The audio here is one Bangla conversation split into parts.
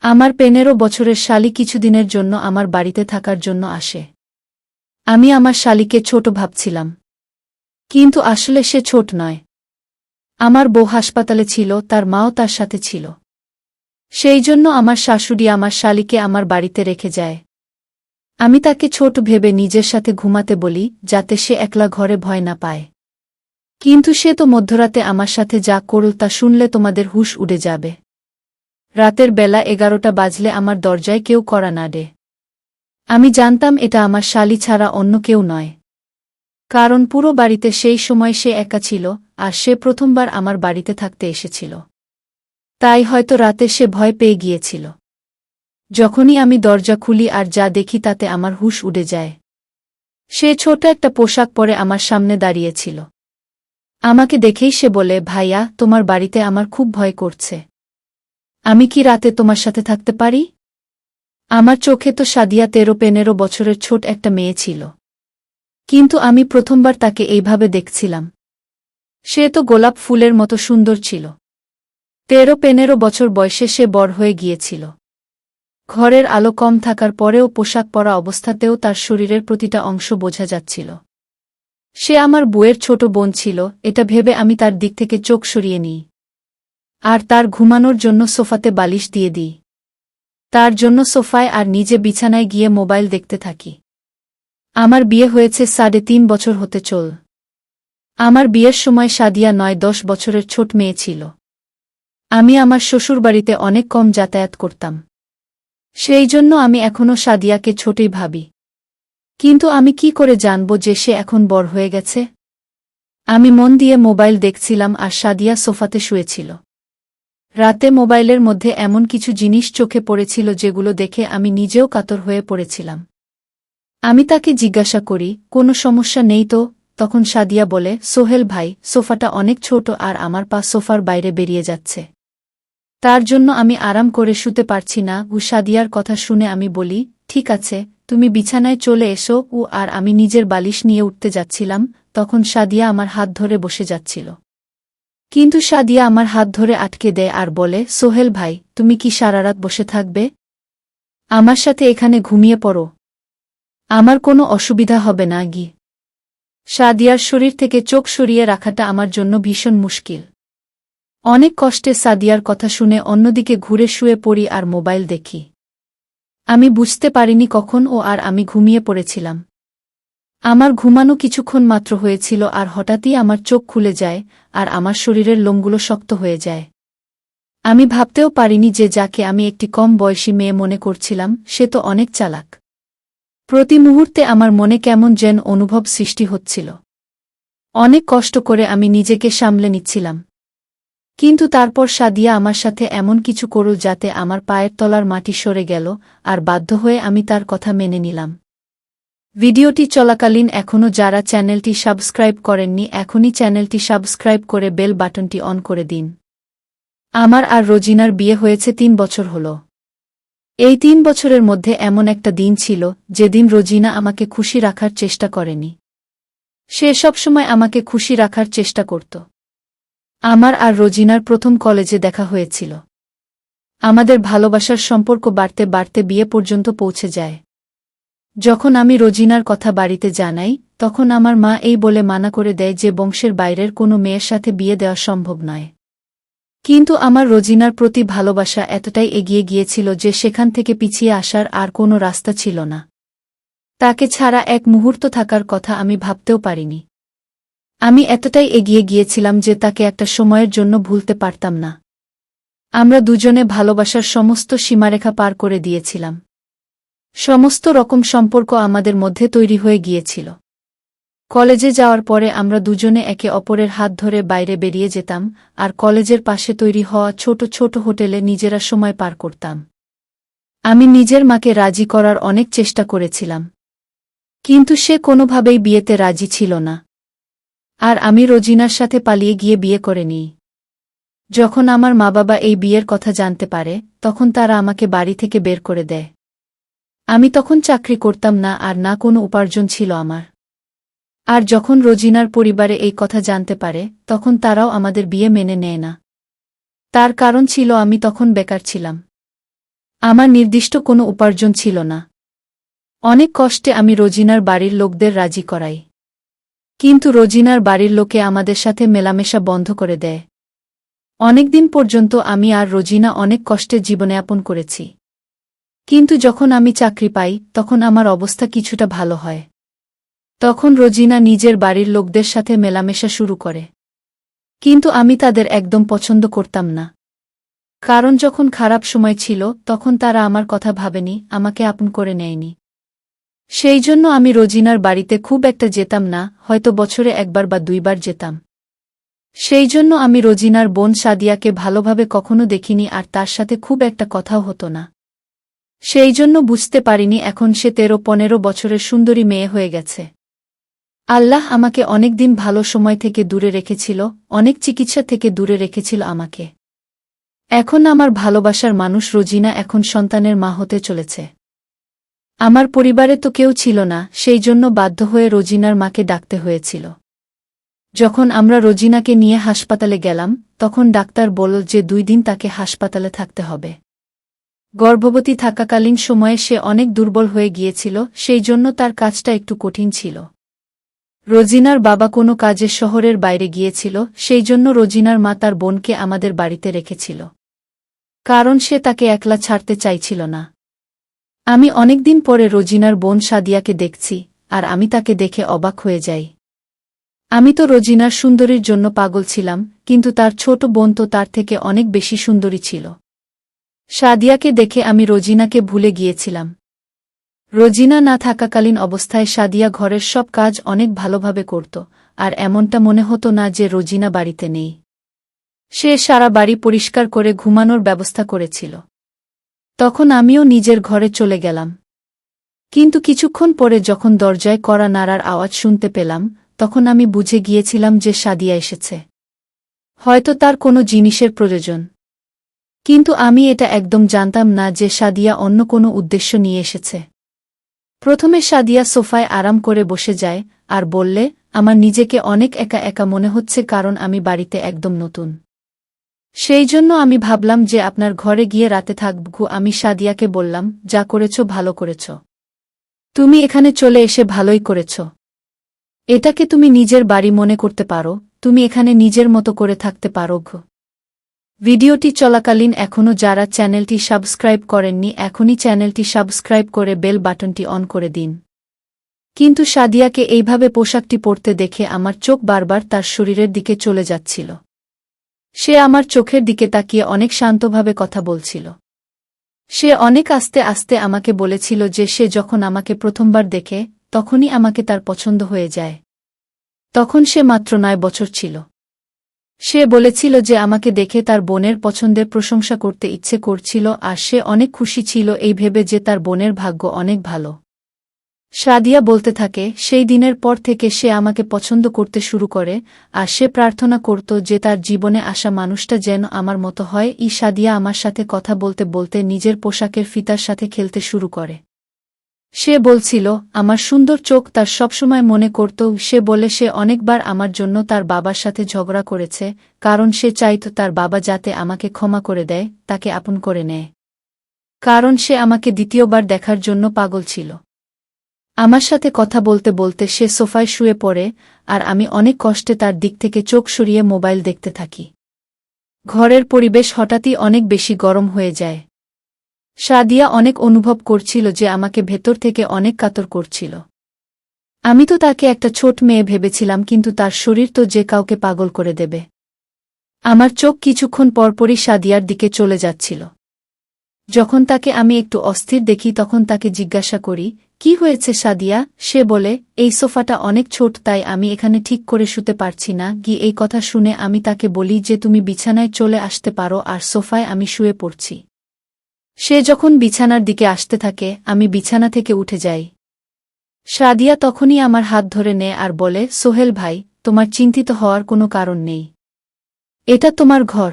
আমার পেনেরো বছরের শালি কিছুদিনের জন্য আমার বাড়িতে থাকার জন্য আসে। আমি আমার শালিকে ছোট ভাবছিলাম। কিন্তু আসলে সে ছোট নয়। আমার বউ হাসপাতালে ছিল, তার মাও তার সাথে ছিল। সেই জন্য আমার শাশুড়ি আমার শালিকে আমার বাড়িতে রেখে যায়। আমি তাকে ছোট ভেবে নিজের সাথে ঘুমাতে বলি, যাতে সে একলা ঘরে ভয় না পায়। কিন্তু সে তো মধ্যরাতে আমার সাথে যা করল তা শুনলে তোমাদের হুশ উড়ে যাবে। রাতের বেলা এগারোটা বাজলে আমার দরজায় কেউ করা না ডে আমি জানতাম এটা আমার শালি ছাড়া অন্য কেউ নয়। কারণ পুরো বাড়িতে সেই সময় সে একা ছিল, আর সে প্রথমবার আমার বাড়িতে থাকতে এসেছিল। তাই হয়তো রাতে সে ভয় পেয়ে গিয়েছিল। যখনই আমি দরজা খুলি আর যা দেখি তাতে আমার হুশ উড়ে যায়। সে ছোট একটা পোশাক পরে আমার সামনে দাঁড়িয়েছিল। আমাকে দেখেই সে বলে, ভাইয়া, তোমার বাড়িতে আমার খুব ভয় করছে। আমি কি রাতে তোমার সাথে থাকতে পারি? আমার চোখে তো সাদিয়া তেরো পনেরো বছরের ছোট একটা মেয়ে ছিল। কিন্তু আমি প্রথমবার তাকে এইভাবে দেখছিলাম। সে তো গোলাপ ফুলের মতো সুন্দর ছিল। তেরো পনেরো বছর বয়সে সে বড় হয়ে গিয়েছিল। ঘরের আলো কম থাকার পরেও পোশাক পরা অবস্থাতেও তার শরীরের প্রতিটা অংশ বোঝা যাচ্ছিল। সে আমার বউয়ের ছোট বোন ছিল, এটা ভেবে আমি তার দিক থেকে চোখ সরিয়ে নিই। আর তার ঘুমানোর জন্য সোফাতে বালিশ দিয়ে দিই। তার জন্য সোফায় আর নিজে বিছানায় গিয়ে মোবাইল দেখতে থাকি। আমার বিয়ে হয়েছে সাড়ে তিন বছর হতে চল। আমার বিয়ের সময় সাদিয়া নয়, দশ বছরের ছোট মেয়ে ছিল। আমি আমার শ্বশুরবাড়িতে অনেক কম যাতায়াত করতাম। সেই জন্য আমি এখনও সাদিয়াকে ছোটই ভাবি। কিন্তু আমি কি করে জানব যে সে এখন বড় হয়ে গেছে? আমি মন দিয়ে মোবাইল দেখছিলাম আর সাদিয়া সোফাতে শুয়েছিল। রাতে মোবাইলের মধ্যে এমন কিছু জিনিস চোখে পড়েছিল যেগুলো দেখে আমি নিজেও কাতর হয়ে পড়েছিলাম। আমি তাকে জিজ্ঞাসা করি, কোনো সমস্যা নেই তো? তখন সাদিয়া বলে, সোহেল ভাই, সোফাটা অনেক ছোট আর আমার পা সোফার বাইরে বেরিয়ে যাচ্ছে। তার জন্য আমি আরাম করে শুতে পারছি না। উ সাদিয়ার কথা শুনে আমি বলি, ঠিক আছে, তুমি বিছানায় চলে এসো। ও আর আমি নিজের বালিশ নিয়ে উঠতে যাচ্ছিলাম, তখন সাদিয়া আমার হাত ধরে বসে যাচ্ছিল। কিন্তু সাদিয়া আমার হাত ধরে আটকে দেয় আর বলে, সোহেল ভাই, তুমি কি সারারাত বসে থাকবে? আমার সাথে এখানে ঘুমিয়ে পড়ো। আমার কোনো অসুবিধা হবে না, গি। সাদিয়ার শরীর থেকে চোখ সরিয়ে রাখাটা আমার জন্য ভীষণ মুশকিল। অনেক কষ্টে সাদিয়ার কথা শুনে অন্যদিকে ঘুরে শুয়ে পড়ি আর মোবাইল দেখি। আমি বুঝতে পারিনি কখন ও আর আমি ঘুমিয়ে পড়েছিলাম। আমার ঘুমানো কিছুক্ষণ মাত্র হয়েছিল আর হঠাৎই আমার চোখ খুলে যায় আর আমার শরীরের লোমগুলো শক্ত হয়ে যায়। আমি ভাবতেও পারিনি যে যাকে আমি একটি কম বয়সী মেয়ে মনে করছিলাম, সে তো অনেক চালাক। প্রতি মুহূর্তে আমার মনে কেমন যেন অনুভব সৃষ্টি হচ্ছিল। অনেক কষ্ট করে আমি নিজেকে সামলে নিচ্ছিলাম। কিন্তু তারপর সাদিয়া আমার সাথে এমন কিছু করল যাতে আমার পায়ের তলার মাটি সরে গেল আর বাধ্য হয়ে আমি তার কথা মেনে নিলাম। ভিডিওটি চলাকালীন এখনও যারা চ্যানেলটি সাবস্ক্রাইব করেননি, এখনই চ্যানেলটি সাবস্ক্রাইব করে বেল বাটনটি অন করে দিন। আমার আর রোজিনার বিয়ে হয়েছে তিন বছর হল। এই তিন বছরের মধ্যে এমন একটা দিন ছিল, যেদিন রোজিনা আমাকে খুশি রাখার চেষ্টা করেনি। সে সবসময় আমাকে খুশি রাখার চেষ্টা করত। আমার আর রোজিনার প্রথম কলেজে দেখা হয়েছিল। আমাদের ভালোবাসার সম্পর্ক বাড়তে বাড়তে বিয়ে পর্যন্ত পৌঁছে যায়। যখন আমি রোজিনার কথা বাড়িতে জানাই, তখন আমার মা এই বলে মানা করে দেয় যে বংশের বাইরের কোনো মেয়ের সাথে বিয়ে দেওয়া সম্ভব নয়। কিন্তু আমার রোজিনার প্রতি ভালোবাসা এতটাই এগিয়ে গিয়েছিল যে সেখান থেকে পিছিয়ে আসার আর কোনো রাস্তা ছিল না। তাকে ছাড়া এক মুহূর্ত থাকার কথা আমি ভাবতেও পারিনি। আমি এতটাই এগিয়ে গিয়েছিলাম যে তাকে একটা সময়ের জন্য ভুলতে পারতাম না। আমরা দুজনে ভালোবাসার সমস্ত সীমারেখা পার করে দিয়েছিলাম। সমস্ত রকম সম্পর্ক আমাদের মধ্যে তৈরি হয়ে গিয়েছিল। কলেজে যাওয়ার পরে আমরা দুজনে একে অপরের হাত ধরে বাইরে বেরিয়ে যেতাম, আর কলেজের পাশে তৈরি হওয়া ছোট ছোট হোটেলে নিজেরা সময় পার করতাম। আমি নিজের মাকে রাজি করার অনেক চেষ্টা করেছিলাম। কিন্তু সে কোনোভাবেই বিয়েতে রাজি ছিল না। আর আমি রোজিনার সাথে পালিয়ে গিয়ে বিয়ে করে নিই। যখন আমার মা বাবা এই বিয়ের কথা জানতে পারে, তখন তারা আমাকে বাড়ি থেকে বের করে দেয়। আমি তখন চাকরি করতাম না আর না কোনো উপার্জন ছিল আমার। আর যখন রোজিনার পরিবারে এই কথা জানতে পারে, তখন তারাও আমাদের বিয়ে মেনে নেয় না। তার কারণ ছিল আমি তখন বেকার ছিলাম। আমার নির্দিষ্ট কোনো উপার্জন ছিল না। অনেক কষ্টে আমি রোজিনার বাড়ির লোকদের রাজি করাই। কিন্তু রোজিনার বাড়ির লোকে আমাদের সাথে মেলামেশা বন্ধ করে দেয়। অনেকদিন পর্যন্ত আমি আর রোজিনা অনেক কষ্টে জীবনযাপন করেছি। কিন্তু যখন আমি চাকরি পাই, তখন আমার অবস্থা কিছুটা ভালো হয়। তখন রোজিনা নিজের বাড়ির লোকদের সাথে মেলামেশা শুরু করে। কিন্তু আমি তাদের একদম পছন্দ করতাম না। কারণ যখন খারাপ সময় ছিল, তখন তারা আমার কথা ভাবেনি, আমাকে আপন করে নেয়নি। সেই জন্য আমি রোজিনার বাড়িতে খুব একটা যেতাম না, হয়তো বছরে একবার বা দুইবার যেতাম। সেই জন্য আমি রোজিনার বোন সাদিয়াকে ভালোভাবে কখনো দেখিনি আর তার সাথে খুব একটা কথাও হতো না। সেই জন্য বুঝতে পারিনি এখন সে তেরো পনেরো বছরের সুন্দরী মেয়ে হয়ে গেছে। আল্লাহ আমাকে অনেক দিন ভালো সময় থেকে দূরে রেখেছিল, অনেক চিকিৎসা থেকে দূরে রেখেছিল আমাকে। এখন আমার ভালোবাসার মানুষ রোজিনা এখন সন্তানের মা হতে চলেছে। আমার পরিবারে তো কেউ ছিল না, সেই জন্য বাধ্য হয়ে রোজিনার মাকে ডাকতে হয়েছিল। যখন আমরা রোজিনাকে নিয়ে হাসপাতালে গেলাম, তখন ডাক্তার বলল যে দুই দিন তাকে হাসপাতালে থাকতে হবে। গর্ভবতী থাকাকালীন সময়ে সে অনেক দুর্বল হয়ে গিয়েছিল, সেই জন্য তার কাজটা একটু কঠিন ছিল। রোজিনার বাবা কোনো কাজে শহরের বাইরে গিয়েছিল, সেই জন্য রোজিনার মা তার বোনকে আমাদের বাড়িতে রেখেছিল। কারণ সে তাকে একলা ছাড়তে চাইছিল না। আমি অনেকদিন পরে রোজিনার বোন সাদিয়াকে দেখছি, আর আমি তাকে দেখে অবাক হয়ে যাই। আমি তো রোজিনার সুন্দরীর জন্য পাগল ছিলাম, কিন্তু তার ছোট বোন তো তার থেকে অনেক বেশি সুন্দরী ছিল। সাদিয়াকে দেখে আমি রোজিনাকে ভুলে গিয়েছিলাম। রোজিনা না থাকাকালীন অবস্থায় সাদিয়া ঘরের সব কাজ অনেক ভালোভাবে করত, আর এমনটা মনে হতো না যে রোজিনা বাড়িতে নেই। সে সারা বাড়ি পরিষ্কার করে ঘুমানোর ব্যবস্থা করেছিল। তখন আমিও নিজের ঘরে চলে গেলাম। কিন্তু কিছুক্ষণ পরে যখন দরজায় করা নাড়ার আওয়াজ শুনতে পেলাম, তখন আমি বুঝে গিয়েছিলাম যে সাদিয়া এসেছে। হয়তো তার কোনো জিনিসের প্রয়োজন। কিন্তু আমি এটা একদম জানতাম না যে সাদিয়া অন্য কোনো উদ্দেশ্য নিয়ে এসেছে। প্রথমে সাদিয়া সোফায় আরাম করে বসে যায় আর বললে, আমার নিজেকে অনেক একা একা মনে হচ্ছে কারণ আমি বাড়িতে একদম নতুন। সেই জন্য আমি ভাবলাম যে আপনার ঘরে গিয়ে রাতে থাকব। আমি সাদিয়াকে বললাম, যা করেছ ভালো করেছ। তুমি এখানে চলে এসে ভালোই করেছ। এটাকে তুমি নিজের বাড়ি মনে করতে পারো। তুমি এখানে নিজের মতো করে থাকতে পারো। ঘ ভিডিওটি চলাকালীন এখনও যারা চ্যানেলটি সাবস্ক্রাইব করেননি, এখনই চ্যানেলটি সাবস্ক্রাইব করে বেল বাটনটি অন করে দিন। কিন্তু সাদিয়াকে এইভাবে পোশাকটি পরতে দেখে আমার চোখ বারবার তার শরীরের দিকে চলে যাচ্ছিল। সে আমার চোখের দিকে তাকিয়ে অনেক শান্তভাবে কথা বলছিল। সে অনেক আস্তে আস্তে আমাকে বলেছিল যে সে যখন আমাকে প্রথমবার দেখে, তখনই আমাকে তার পছন্দ হয়ে যায়। তখন সে মাত্র নয় বছর ছিল। সে বলেছিল যে আমাকে দেখে তার বোনের পছন্দের প্রশংসা করতে ইচ্ছে করছিল আর সে অনেক খুশি ছিল এই ভেবে যে তার বোনের ভাগ্য অনেক ভালো। সাদিয়া বলতে থাকে, সেই দিনের পর থেকে সে আমাকে পছন্দ করতে শুরু করে আর সে প্রার্থনা করত যে তার জীবনে আসা মানুষটা যেন আমার মতো হয়। ই সাদিয়া আমার সাথে কথা বলতে বলতে নিজের পোশাকের ফিতার সাথে খেলতে শুরু করে। সে বলছিল, আমার সুন্দর চোখ তার সবসময় মনে করত, সে বলে সে অনেকবার আমার জন্য তার বাবার সাথে ঝগড়া করেছে, কারণ সে চাইত তার বাবা যাতে আমাকে ক্ষমা করে দেয়, তাকে আপন করে নেয়। কারণ সে আমাকে দ্বিতীয়বার দেখার জন্য পাগল ছিল। আমার সাথে কথা বলতে বলতে সে সোফায় শুয়ে পড়ে, আর আমি অনেক কষ্টে তার দিক থেকে চোখ সরিয়ে মোবাইল দেখতে থাকি। ঘরের পরিবেশ হঠাৎই অনেক বেশি গরম হয়ে যায়। সাদিয়া অনেক অনুভব করছিল যে আমাকে ভেতর থেকে অনেক কাতর করছিল। আমি তো তাকে একটা ছোট মেয়ে ভেবেছিলাম কিন্তু তার শরীর তো যে কাউকে পাগল করে দেবে। আমার চোখ কিছুক্ষণ পরপরই সাদিয়ার দিকে চলে যাচ্ছিল। যখন তাকে আমি একটু অস্থির দেখি তখন তাকে জিজ্ঞাসা করি, কি হয়েছে সাদিয়া সে বলে, এই সোফাটা অনেক ছোট, তাই আমি এখানে ঠিক করে শুতে পারছি না। গি এই কথা শুনে আমি তাকে বলি যে তুমি বিছানায় চলে আসতে পারো, আর সোফায় আমি শুয়ে পড়ছি। সে যখন বিছানার দিকে আসতে থাকে, আমি বিছানা থেকে উঠে যাই। সাদিয়া তখনই আমার হাত ধরে নেয় আর বলে, সোহেল ভাই, তোমার চিন্তিত হওয়ার কোনো কারণ নেই। এটা তোমার ঘর।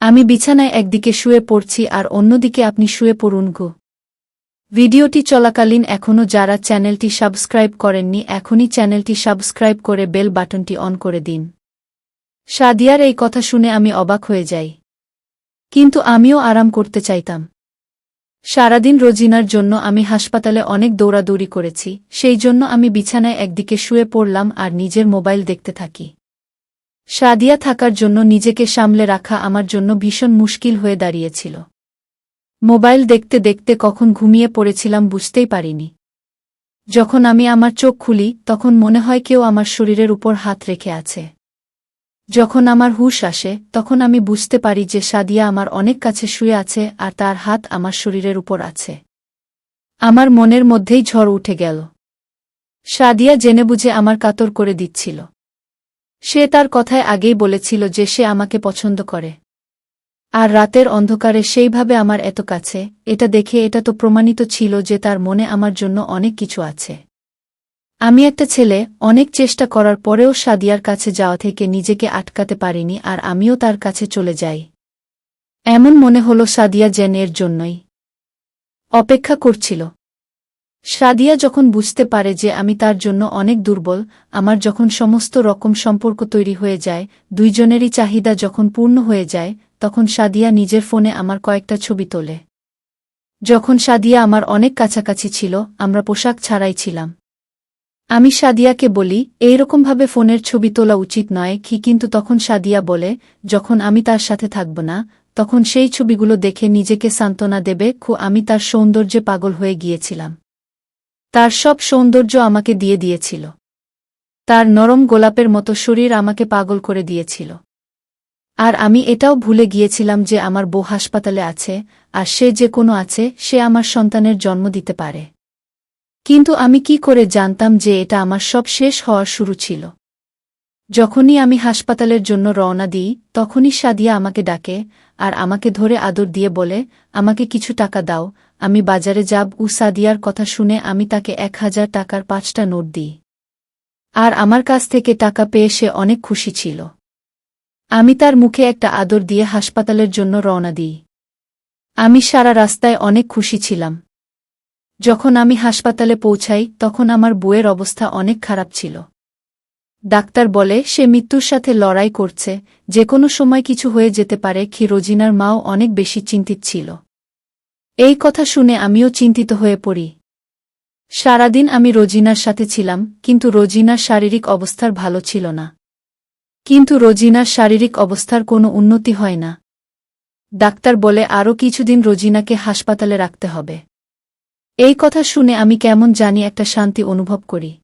আমি বিছানায় একদিকে শুয়ে পড়ছি আর অন্যদিকে আপনি শুয়ে পড়ুন গো। ভিডিওটি চলাকালীন এখনও যারা চ্যানেলটি সাবস্ক্রাইব করেননি, এখনই চ্যানেলটি সাবস্ক্রাইব করে বেল বাটনটি অন করে দিন। সাদিয়ার এই কথা শুনে আমি অবাক হয়ে যাই। কিন্তু আমিও আরাম করতে চাইতাম। সারাদিন রোজিনার জন্য আমি হাসপাতালে অনেক দৌড়াদৌড়ি করেছি, সেই জন্য আমি বিছানায় একদিকে শুয়ে পড়লাম আর নিজের মোবাইল দেখতে থাকি। সাদিয়া থাকার জন্য নিজেকে সামলে রাখা আমার জন্য ভীষণ মুশকিল হয়ে দাঁড়িয়েছিল। মোবাইল দেখতে দেখতে কখন ঘুমিয়ে পড়েছিলাম বুঝতেই পারিনি। যখন আমি আমার চোখ খুলি, তখন মনে হয় কেউ আমার শরীরের উপর হাত রেখে আছে। যখন আমার হুশ আসে, তখন আমি বুঝতে পারি যে সাদিয়া আমার অনেক কাছে শুয়ে আছে আর তার হাত আমার শরীরের উপর আছে। আমার মনের মধ্যেই ঝড় উঠে গেল। সাদিয়া জেনে বুঝে আমার কাতর করে দিচ্ছিল। সে তার কথায় আগেই বলেছিল যে সে আমাকে পছন্দ করে। আর রাতের অন্ধকারে সেইভাবে আমার এত কাছে, এটা দেখে এটা তো প্রমাণিত ছিল যে তার মনে আমার জন্য অনেক কিছু আছে। আমি একটা ছেলে, অনেক চেষ্টা করার পরেও সাদিয়ার কাছে যাওয়া থেকে নিজেকে আটকাতে পারিনি আর আমিও তার কাছে চলে যাই। এমন মনে হল সাদিয়া জেন এর জন্যই। অপেক্ষা করছিল। সাদিয়া যখন বুঝতে পারে যে আমি তার জন্য অনেক দুর্বল, আমার যখন সমস্ত রকম সম্পর্ক তৈরি হয়ে যায়, দুইজনেরই চাহিদা যখন পূর্ণ হয়ে যায়, তখন সাদিয়া নিজের ফোনে আমার কয়েকটা ছবি তোলে। যখন সাদিয়া আমার অনেক কাছাকাছি ছিল, আমরা পোশাক ছাড়াই ছিলাম। আমি সাদিয়াকে বলি এইরকমভাবে ফোনের ছবি তোলা উচিত নয়, কি কিন্তু তখন সাদিয়া বলে, যখন আমি তার সাথে থাকব না, তখন সেই ছবিগুলো দেখে নিজেকে সান্ত্বনা দেবে, খু, আমি তার সৌন্দর্যে পাগল হয়ে গিয়েছিলাম। তার সব সৌন্দর্য আমাকে দিয়ে দিয়েছিল। তার নরম গোলাপের মতো শরীর আমাকে পাগল করে দিয়েছিল। আর আমি এটাও ভুলে গিয়েছিলাম যে আমার বউ হাসপাতালে আছে, আর সে যে কোনো আছে, সে আমার সন্তানের জন্ম দিতে পারে। কিন্তু আমি কি করে জানতাম যে এটা আমার সব শেষ হওয়ার শুরু ছিল? যখনই আমি হাসপাতালের জন্য রওনা দিই, তখনই সাদিয়া আমাকে ডাকে আর আমাকে ধরে আদর দিয়ে বলে, আমাকে কিছু টাকা দাও, আমি বাজারে যাব। উ সাদিয়ার কথা শুনে আমি তাকে এক হাজার টাকার পাঁচটা নোট দিই। আর আমার কাছ থেকে টাকা পেয়ে সে অনেক খুশি ছিল। আমি তার মুখে একটা আদর দিয়ে হাসপাতালের জন্য রওনা দিই। আমি সারা রাস্তায় অনেক খুশি ছিলাম। যখন আমি হাসপাতালে পৌঁছাই, তখন আমার বউয়ের অবস্থা অনেক খারাপ ছিল। ডাক্তার বলে, সে মৃত্যুর সাথে লড়াই করছে যে কোনো সময় কিছু হয়ে যেতে পারে কি রোজিনার মাও অনেক বেশি চিন্তিত ছিল। এই কথা শুনে আমিও চিন্তিত হয়ে পড়ি। সারাদিন আমি রোজিনার সাথে ছিলাম, কিন্তু রোজিনার শারীরিক অবস্থার ভালো ছিল না। কিন্তু রোজিনার শারীরিক অবস্থার কোনো উন্নতি হয় না। ডাক্তার বলে, আরও কিছুদিন রোজিনাকে হাসপাতালে রাখতে হবে। এই কথা শুনে আমি কেমন জানি একটা শান্তি অনুভব করি।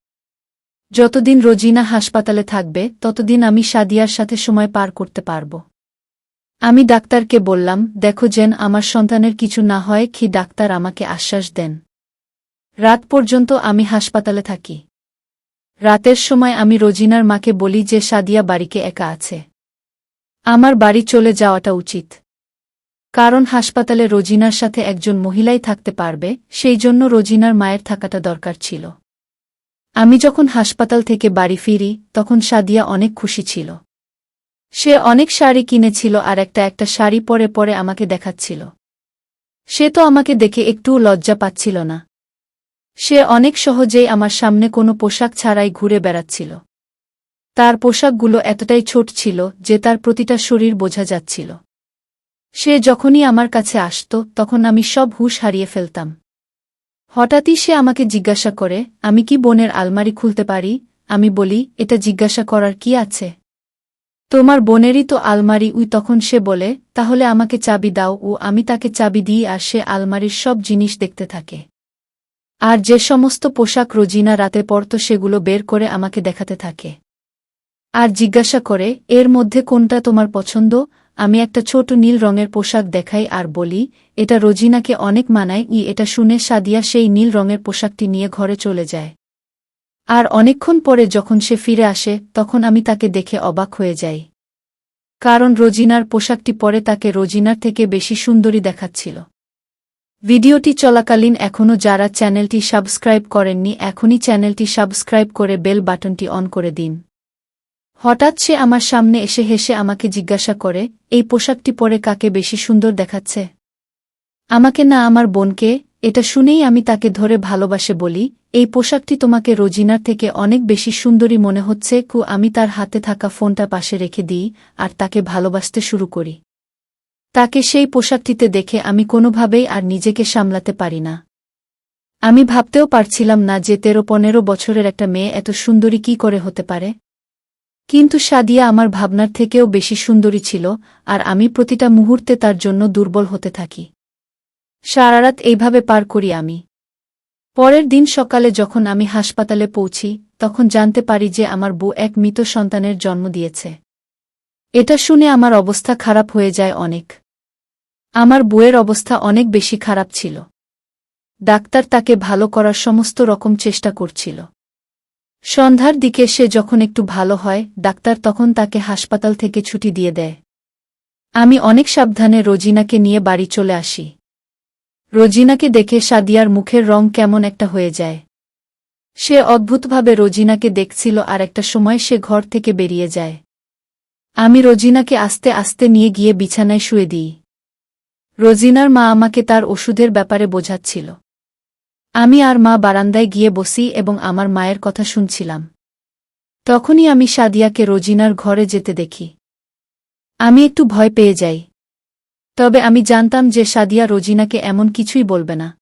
যতদিন রোজিনা হাসপাতালে থাকবে, ততদিন আমি সাদিয়ার সাথে সময় পার করতে পারব। আমি ডাক্তারকে বললাম, দেখো যেন আমার সন্তানের কিছু না হয়, কি ডাক্তার আমাকে আশ্বাস দেন। রাত পর্যন্ত আমি হাসপাতালে থাকি। রাতের সময় আমি রোজিনার মাকে বলি যে সাদিয়া বাড়িকে একা আছে। আমার বাড়ি চলে যাওয়াটা উচিত। কারণ হাসপাতালে রোজিনার সাথে একজন মহিলাই থাকতে পারবে, সেই জন্য রোজিনার মায়ের থাকাটা দরকার ছিল। আমি যখন হাসপাতাল থেকে বাড়ি ফিরি, তখন সাদিয়া অনেক খুশি ছিল। সে অনেক শাড়ি কিনেছিল আর একটা একটা শাড়ি পরে পরে আমাকে দেখাচ্ছিল। সে তো আমাকে দেখে একটুও লজ্জা পাচ্ছিল না। সে অনেক সহজেই আমার সামনে কোনো পোশাক ছাড়াই ঘুরে বেড়াচ্ছিল। তার পোশাকগুলো এতটাই ছোট ছিল যে তার প্রতিটা শরীর বোঝা যাচ্ছিল। সে যখনই আমার কাছে আসত, তখন আমি সব হুশ হারিয়ে ফেলতাম। হঠাৎই সে আমাকে জিজ্ঞাসা করে, আমি কি বোনের আলমারি খুলতে পারি? আমি বলি, এটা জিজ্ঞাসা করার কি আছে? তোমার বোনেরই তো আলমারি। উই তখন সে বলে, তাহলে আমাকে চাবি দাও। ও আমি তাকে চাবি দিই আর সে আলমারির সব জিনিস দেখতে থাকে। আর যে সমস্ত পোশাক রোজিনা রাতে পরত, সেগুলো বের করে আমাকে দেখাতে থাকে। আর জিজ্ঞাসা করে, এর মধ্যে কোনটা তোমার পছন্দ? আমি একটা ছোট নীল রঙের পোশাক দেখাই আর বলি, এটা রোজিনাকে অনেক মানায়, ই এটা শুনে সাদিয়া সেই নীল রঙের পোশাকটি নিয়ে ঘরে চলে যায়। আর অনেকক্ষণ পরে যখন সে ফিরে আসে, তখন আমি তাকে দেখে অবাক হয়ে যাই। কারণ রোজিনার পোশাকটি পরে তাকে রোজিনার থেকে বেশি সুন্দরী দেখাচ্ছিল। ভিডিওটি চলাকালীন এখনও যারা চ্যানেলটি সাবস্ক্রাইব করেননি, এখনই চ্যানেলটি সাবস্ক্রাইব করে বেল বাটনটি অন করে দিন। হঠাৎ সে আমার সামনে এসে হেসে আমাকে জিজ্ঞাসা করে, এই পোশাকটি পরে কাকে বেশি সুন্দর দেখাচ্ছে? আমাকে, না, আমার বোনকে, এটা শুনেই আমি তাকে ধরে ভালোবাসে বলি, এই পোশাকটি তোমাকে রোজিনার থেকে অনেক বেশি সুন্দরী মনে হচ্ছে, কু, আমি তার হাতে থাকা ফোনটা পাশে রেখে দিই, আর তাকে ভালোবাসতে শুরু করি। তাকে সেই পোশাকটিতে দেখে আমি কোনোভাবেই আর নিজেকে সামলাতে পারি না। আমি ভাবতেও পারছিলাম না যে তেরো পনেরো বছরের একটা মেয়ে এত সুন্দরী কি করে হতে পারে। কিন্তু সাদিয়া আমার ভাবনার থেকেও বেশি সুন্দরী ছিল, আর আমি প্রতিটা মুহূর্তে তার জন্য দুর্বল হতে থাকি। সারারাত এইভাবে পার করি আমি। পরের দিন সকালে যখন আমি হাসপাতালে পৌঁছি, তখন জানতে পারি যে আমার বউ এক মৃত সন্তানের জন্ম দিয়েছে। এটা শুনে আমার অবস্থা খারাপ হয়ে যায় অনেক। আমার বউয়ের অবস্থা অনেক বেশি খারাপ ছিল। ডাক্তার তাকে ভালো করার সমস্ত রকম চেষ্টা করছিল। সন্ধ্যার দিকে সে যখন একটু ভালো হয়, ডাক্তার তখন তাকে হাসপাতাল থেকে ছুটি দিয়ে দেয়। আমি অনেক সাবধানে রোজিনাকে নিয়ে বাড়ি চলে আসি। রোজিনাকে দেখে সাদিয়ার মুখের রং কেমন একটা হয়ে যায়। সে অদ্ভুতভাবে রোজিনাকে দেখছিল আর একটা সময় সে ঘর থেকে বেরিয়ে যায়। আমি রোজিনাকে আস্তে আস্তে নিয়ে গিয়ে বিছানায় শুয়ে দিই। রোজিনার মা আমাকে তার ওষুধের ব্যাপারে বোঝাচ্ছিল। আমি আর মা বারান্দায় গিয়ে বসি এবং আমার মায়ের কথা শুনছিলাম। তখনই আমি সাদিয়াকে রোজিনার ঘরে যেতে দেখি। আমি একটু ভয় পেয়ে যাই। তবে আমি জানতাম যে সাদিয়া রোজিনাকে এমন কিছুই বলবে না।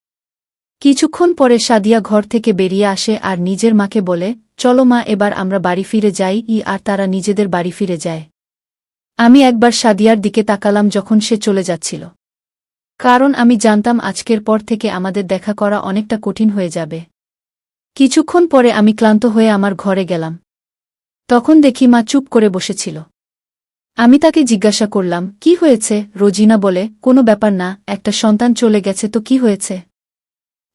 কিছুক্ষণ পরে সাদিয়া ঘর থেকে বেরিয়ে আসে আর নিজের মাকে বলে, চলো মা, এবার আমরা বাড়ি ফিরে যাই, ই আর তারা নিজেদের বাড়ি ফিরে যায়। আমি একবার সাদিয়ার দিকে তাকালাম যখন সে চলে যাচ্ছিল। কারণ আমি জানতাম আজকের পর থেকে আমাদের দেখা করা অনেকটা কঠিন হয়ে যাবে। কিছুক্ষণ পরে আমি ক্লান্ত হয়ে আমার ঘরে গেলাম। তখন দেখি মা চুপ করে বসেছিল। আমি তাকে জিজ্ঞাসা করলাম, কি হয়েছে? রোজিনা বলে, কোনো ব্যাপার না, একটা সন্তান চলে গেছে তো কি হয়েছে?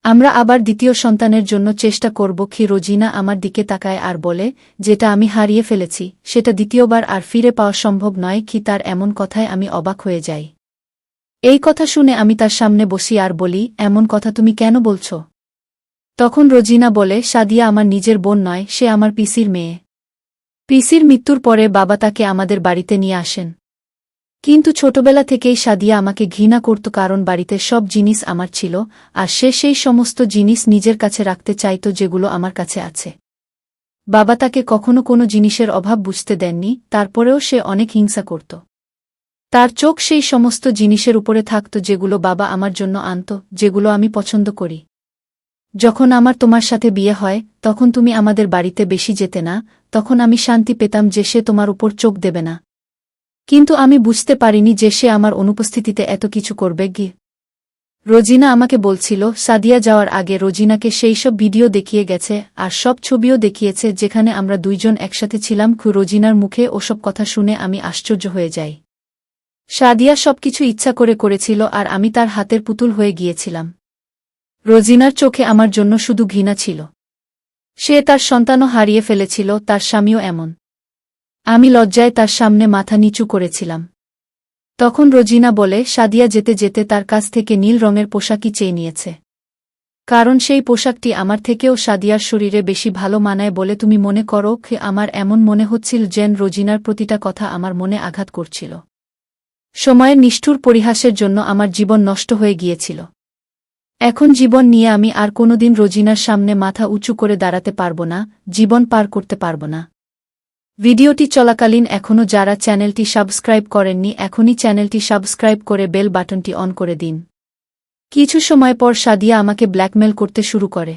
আমরা আবার দ্বিতীয় সন্তানের জন্য চেষ্টা করব কি রোজিনা আমার দিকে তাকায় আর বলে, যেটা আমি হারিয়ে ফেলেছি, সেটা দ্বিতীয়বার আর ফিরে পাওয়া সম্ভব নয় কি তার এমন কথায় আমি অবাক হয়ে যাই। এই কথা শুনে আমি তার সামনে বসি আর বলি, এমন কথা তুমি কেন বলছ? তখন রোজিনা বলে, সাদিয়া আমার নিজের বোন নয়, সে আমার পিসির মেয়ে। পিসির মৃত্যুর পরে বাবা তাকে আমাদের বাড়িতে নিয়ে আসেন। কিন্তু ছোটবেলা থেকেই সাদিয়া আমাকে ঘৃণা করত কারণ বাড়িতে সব জিনিস আমার ছিল, আর সে সেই সমস্ত জিনিস নিজের কাছে রাখতে চাইত যেগুলো আমার কাছে আছে। বাবা তাকে কখনো কোনো জিনিসের অভাব বুঝতে দেননি, তারপরেও সে অনেক হিংসা করত। তার চোখ সেই সমস্ত জিনিসের উপরে থাকত যেগুলো বাবা আমার জন্য আনত, যেগুলো আমি পছন্দ করি। যখন আমার তোমার সাথে বিয়ে হয়, তখন তুমি আমাদের বাড়িতে বেশি যেতে না, তখন আমি শান্তি পেতাম যে সে তোমার উপর চোখ দেবে না। কিন্তু আমি বুঝতে পারিনি যে সে আমার অনুপস্থিতিতে এত কিছু করবে গি রোজিনা আমাকে বলছিল, সাদিয়া যাওয়ার আগে রোজিনাকে সেই সব ভিডিও দেখিয়ে গেছে, আর সব ছবিও দেখিয়েছে যেখানে আমরা দুইজন একসাথে ছিলাম রোজিনার মুখে ওসব কথা শুনে আমি আশ্চর্য হয়ে যাই। সাদিয়া সবকিছু ইচ্ছা করে করেছিল আর আমি তার হাতের পুতুল হয়ে গিয়েছিলাম। রোজিনার চোখে আমার জন্য শুধু ঘৃণা ছিল। সে তার সন্তানও হারিয়ে ফেলেছিল, তার স্বামীও এমন। আমি লজ্জায় তার সামনে মাথা নিচু করেছিলাম। তখন রোজিনা বলে, সাদিয়া যেতে যেতে তার কাছ থেকে নীল রঙের পোশাকই চেয়ে নিয়েছে। কারণ সেই পোশাকটি আমার থেকেও সাদিয়ার শরীরে বেশি ভালো মানায় বলে তুমি মনে করো আমার এমন মনে হচ্ছিল যেন রোজিনার প্রতিটা কথা আমার মনে আঘাত করছিল। সময়ের নিষ্ঠুর পরিহাসের জন্য আমার জীবন নষ্ট হয়ে গিয়েছিল। এখন জীবন নিয়ে আমি আর কোনোদিন রোজিনার সামনে মাথা উঁচু করে দাঁড়াতে পারব না, জীবন পার করতে পারব না। ভিডিওটি চলাকালীন এখনও যারা চ্যানেলটি সাবস্ক্রাইব করেননি, এখনই চ্যানেলটি সাবস্ক্রাইব করে বেল বাটনটি অন করে দিন। কিছু সময় পর সাদিয়া আমাকে ব্ল্যাকমেল করতে শুরু করে।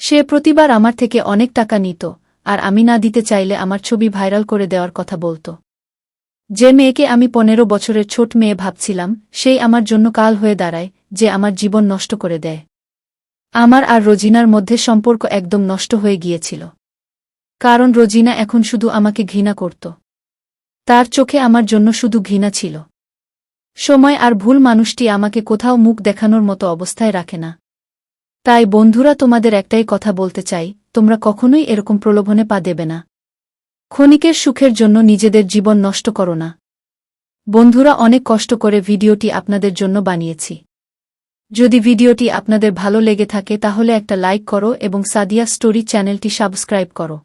সে প্রতিবার আমার থেকে অনেক টাকা নিত, আর আমি না দিতে চাইলে আমার ছবি ভাইরাল করে দেওয়ার কথা বলত। যে মেয়েকে আমি পনেরো বছরের ছোট মেয়ে ভাবছিলাম, সেই আমার জন্য কাল হয়ে দাঁড়ায়, যে আমার জীবন নষ্ট করে দেয়। আমার আর রোজিনার মধ্যে সম্পর্ক একদম নষ্ট হয়ে গিয়েছিল। কারণ রোজিনা এখন শুধু আমাকে ঘৃণা করত। তার চোখে আমার জন্য শুধু ঘৃণা ছিল। সময় আর ভুল মানুষটি আমাকে কোথাও মুখ দেখানোর মতো অবস্থায় রাখে না। তাই বন্ধুরা, তোমাদের একটাই কথা বলতে চাই, তোমরা কখনোই এরকম প্রলোভনে পা দেবে না। ক্ষণিকের সুখের জন্য নিজেদের জীবন নষ্ট করো না। বন্ধুরা, অনেক কষ্ট করে ভিডিওটি আপনাদের জন্য বানিয়েছি। যদি ভিডিওটি আপনাদের ভালো লেগে থাকে, তাহলে একটা লাইক করো এবং সাদিয়া স্টোরি চ্যানেলটি সাবস্ক্রাইব করো।